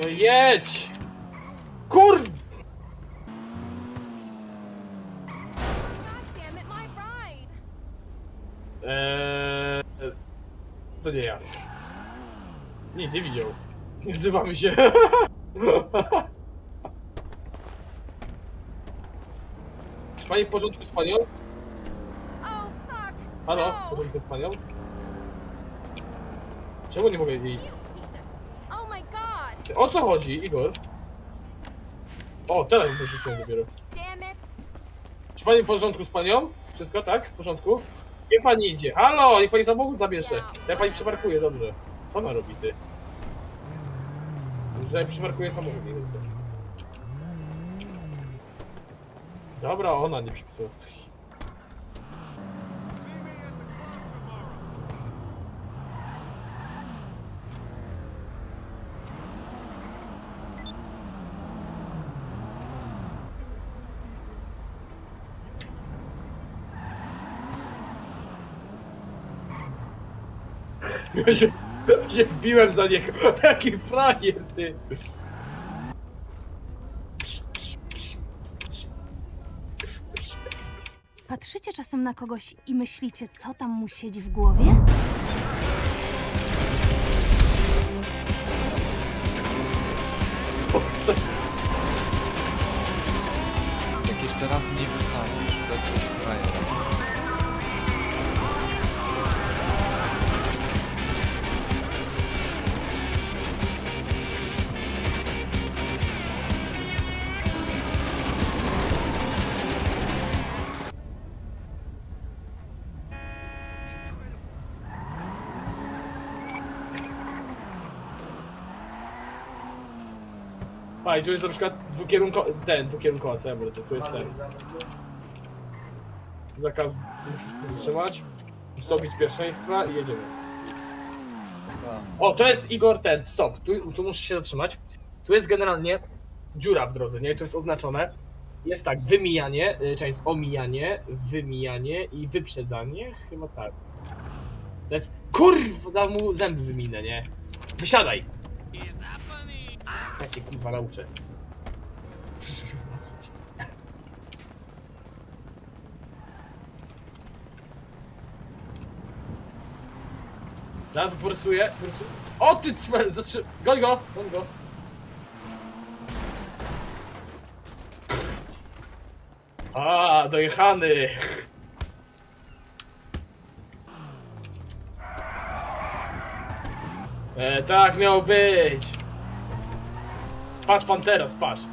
No jedź! Kur... Eee... To nie ja. Nic nie widział. Nie odzywamy się. Pani w porządku z panią? Halo, w porządku z panią? Czemu nie mogę jej... O co chodzi, Igor? O, teraz wyrzuciłem dopiero. Damn it! Czy pani w porządku z panią? Wszystko tak? W porządku? Gdzie pani idzie? Halo, niech pani samochód zabierze. Ja pani przeparkuję, dobrze. Co ona robi, ty? Że przeparkuję samochód. nie. Dobra, ona nie przypisała się, się wbiłem za niego. Jaki frajer, ty. Patrzycie czasem na kogoś i myślicie, co tam mu siedzi w głowie? Boże. Jak jeszcze raz mnie wysadzisz, to jesteś frajerem. A i tu jest na przykład dwukierunkowy, ten dwukierunkowy, co ja mówię, tu jest ten. Zakaz, musisz się zatrzymać, ustąpić pierwszeństwa i jedziemy. O, to jest Igor ten, stop, tu, tu muszę się zatrzymać. Tu jest generalnie dziura w drodze, nie? To jest oznaczone. Jest tak, wymijanie, y, część omijanie, wymijanie i wyprzedzanie, chyba tak. To jest, kurwa, mu zęby wyminę, nie? Wysiadaj! Takie kurwa nauczę. Zaraz forsuję, forsuję. O ty cwe, zatrzy... Goń go, goń go. A, dojechany. E, tak miało być. Patrz pan teraz, patrz.